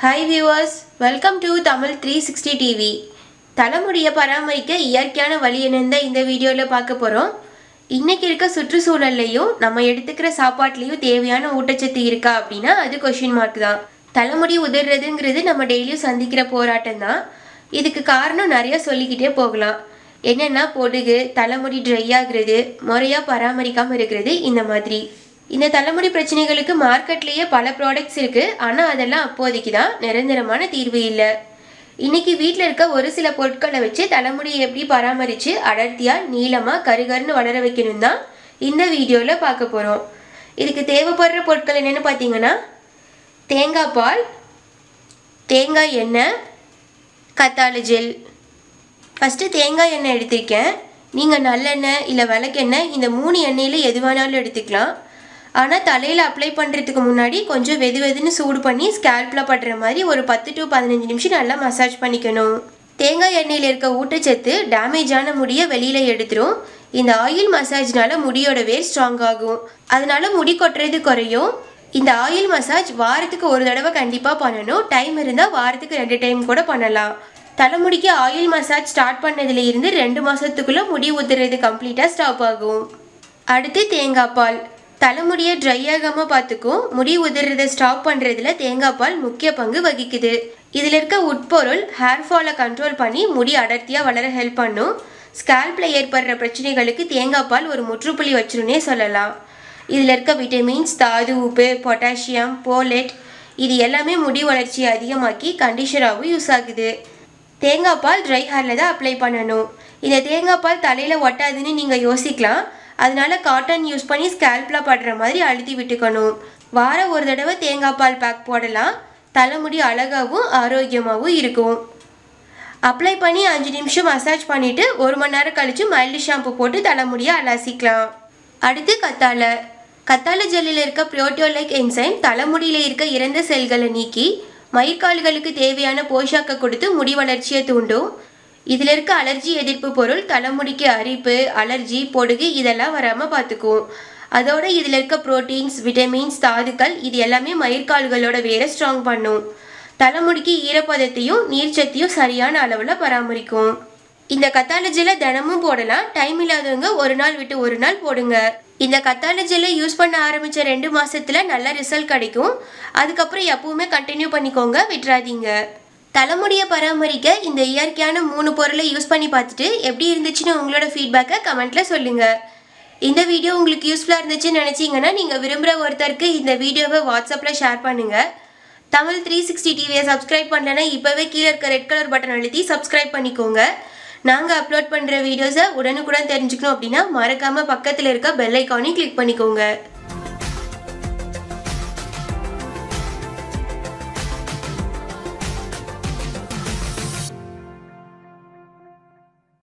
Hi viewers welcome to Tamil three sixty TV தலைமுடியை பராமரிக்க இயற்கையான வழி என்னன்னு இந்த வீடியோவில் பார்க்க போகிறோம் இன்றைக்கி இருக்க சுற்றுச்சூழல்லையும் நம்ம எடுத்துக்கிற சாப்பாட்லேயும் தேவையான ஊட்டச்சத்து இருக்கா அப்படின்னா அது கொஷின் மார்க் தான். தலைமுடி உதிர்றதுங்கிறது நம்ம டெய்லியும் சந்திக்கிற போராட்டம் தான். இதுக்கு காரணம் நிறையா சொல்லிக்கிட்டே போகலாம். என்னென்னா பொடுகு தலைமுடி ட்ரை ஆகுறது முறையாக பராமரிக்காமல் இருக்கிறது இந்த மாதிரி. இந்த தலைமுடி பிரச்சனைகளுக்கு மார்க்கெட்லேயே பல ப்ராடக்ட்ஸ் இருக்குது ஆனால் அதெல்லாம் அப்போதைக்கு தான் நிரந்தரமான தீர்வு இல்லை. இன்னைக்கு வீட்டில் இருக்க ஒரு சில பொருட்களை வச்சு தலைமுடியை எப்படி பராமரித்து அடர்த்தியாக நீளமாக கருகருன்னு வளர வைக்கணும் தான் இந்த வீடியோவில் பார்க்க போகிறோம் இதுக்கு தேவைப்படுற பொருட்கள் என்னென்னு பார்த்தீங்கன்னா தேங்காய் பால் தேங்காய் எண்ணெய் கத்தாழை ஜெல். ஃபஸ்ட்டு தேங்காய் எண்ணெய் எடுத்திருக்கேன். நீங்கள் நல்லெண்ணெய் இல்லை விளக்கெண்ணெய் இந்த மூணு எண்ணெயில் எது வேணாலும் எடுத்துக்கலாம். ஆனால் தலையில் அப்ளை பண்ணுறதுக்கு முன்னாடி கொஞ்சம் வெது வெதுன்னு சூடு பண்ணி ஸ்கேல்பில் படுற மாதிரி ஒரு பத்து டு பதினஞ்சு நிமிஷம் நல்லா மசாஜ் பண்ணிக்கணும். தேங்காய் எண்ணெயில் இருக்க ஊட்டச்சத்து டேமேஜான முடியை வெளியில் எடுத்துரும். இந்த ஆயில் மசாஜ்னால முடியோட வேர் ஸ்ட்ராங் ஆகும். அதனால முடி கொட்டுறது குறையும். இந்த ஆயில் மசாஜ் வாரத்துக்கு ஒரு தடவை கண்டிப்பாக பண்ணணும். டைம் இருந்தால் வாரத்துக்கு ரெண்டு டைம் கூட பண்ணலாம். தலைமுடிக்கு ஆயில் மசாஜ் ஸ்டார்ட் பண்ணதுல இருந்து ரெண்டு மாதத்துக்குள்ளே முடி உதுறது கம்ப்ளீட்டாக ஸ்டாப் ஆகும். அடுத்து தேங்காய் பால். தலைமுடியை ட்ரை ஆகாமல் பார்த்துக்கும் முடி உதிர்றதை ஸ்டாப் பண்ணுறதுல தேங்காய் பால் முக்கிய பங்கு வகிக்குது. இதில் இருக்க உட்பொருள் ஹேர் ஃபாலை கண்ட்ரோல் பண்ணி முடி அடர்த்தியாக வளர ஹெல்ப் பண்ணும். ஸ்கேல்பில் ஏற்படுற பிரச்சனைகளுக்கு தேங்காய் பால் ஒரு முற்றுப்புள்ளி வச்சிருன்னே சொல்லலாம். இதில் இருக்க விட்டமின்ஸ் தாது உப்பு பொட்டாசியம் போலெட் இது எல்லாமே முடி வளர்ச்சியை அதிகமாக்கி கண்டிஷனராகவும் யூஸ் ஆகுது. தேங்காய் பால் ட்ரை ஹேரில் தான் அப்ளை பண்ணணும். இந்த தேங்காய் பால் தலையில் ஒட்டாதுன்னு நீங்கள் யோசிக்கலாம். அதனால காட்டன் யூஸ் பண்ணி ஸ்கேல்பில் படுற மாதிரி அழுத்தி விட்டுக்கணும். வாரம் ஒரு தடவை தேங்காய் பால் பேக் போடலாம். தலைமுடி அழகாகவும் ஆரோக்கியமாகவும் இருக்கும். அப்ளை பண்ணி அஞ்சு நிமிஷம் மசாஜ் பண்ணிவிட்டு ஒரு மணி நேரம் கழித்து மைல்டு ஷாம்பு போட்டு தலைமுடியை அலசிக்கலாம். அடுத்து கத்தாழை. கத்தாழை ஜெல்லில் இருக்க ப்ரோட்டியோலைக் என்சைம் தலைமுடியில் இருக்க இறந்த செல்களை நீக்கி மயிர்கால்களுக்கு தேவையான போஷாக்கை கொடுத்து முடி வளர்ச்சியை தூண்டும். இதில் இருக்க அலர்ஜி எதிர்ப்பு பொருள் தலைமுடிக்கு அரிப்பு அலர்ஜி பொடுகு இதெல்லாம் வராமல் பார்த்துக்குவோம் அதோட இதில் இருக்க புரோட்டீன்ஸ் விட்டமின்ஸ் தாதுக்கள் இது எல்லாமே மயிர்கால்களோட வேரை ஸ்ட்ராங் பண்ணும். தலைமுடிக்கு ஈரப்பதத்தையும் நீர்ச்சத்தையும் சரியான அளவில் பராமரிக்கும். இந்த கத்தாலஜியில் தினமும் போடலாம். டைம் இல்லாதவங்க ஒரு நாள் விட்டு ஒரு நாள் போடுங்க. இந்த கத்தாலஜியில் யூஸ் பண்ண ஆரம்பித்த ரெண்டு மாதத்தில் நல்ல ரிசல்ட் கிடைக்கும். அதுக்கப்புறம் எப்பவுமே கண்டினியூ பண்ணிக்கோங்க விட்டுறாதீங்க தலைமுடியை பராமரிக்க இந்த இயற்கையான மூணு பொருளை யூஸ் பண்ணி பார்த்துட்டு எப்படி இருந்துச்சுன்னு உங்களோட ஃபீட்பேக்கை கமெண்ட்டில் சொல்லுங்கள் இந்த வீடியோ உங்களுக்கு யூஸ்ஃபுல்லாக இருந்துச்சுன்னு நினச்சிங்கன்னா நீங்கள் விரும்புகிற ஒருத்தருக்கு இந்த வீடியோவை வாட்ஸ்அப்பில் ஷேர் பண்ணுங்கள் தமிழ் த்ரீ சிக்ஸ்டி டிவியை சப்ஸ்கிரைப் பண்ணலன்னா இப்போவே கீழே இருக்க ரெட் கலர் பட்டன் அழுத்தி சப்ஸ்கிரைப் பண்ணிக்கோங்க. நாங்கள் அப்லோட் பண்ணுற வீடியோஸை உடனுக்குடன் தெரிஞ்சுக்கணும் அப்படின்னா மறக்காமல் பக்கத்தில் இருக்க பெல் ஐக்கானையும் கிளிக் பண்ணிக்கோங்க.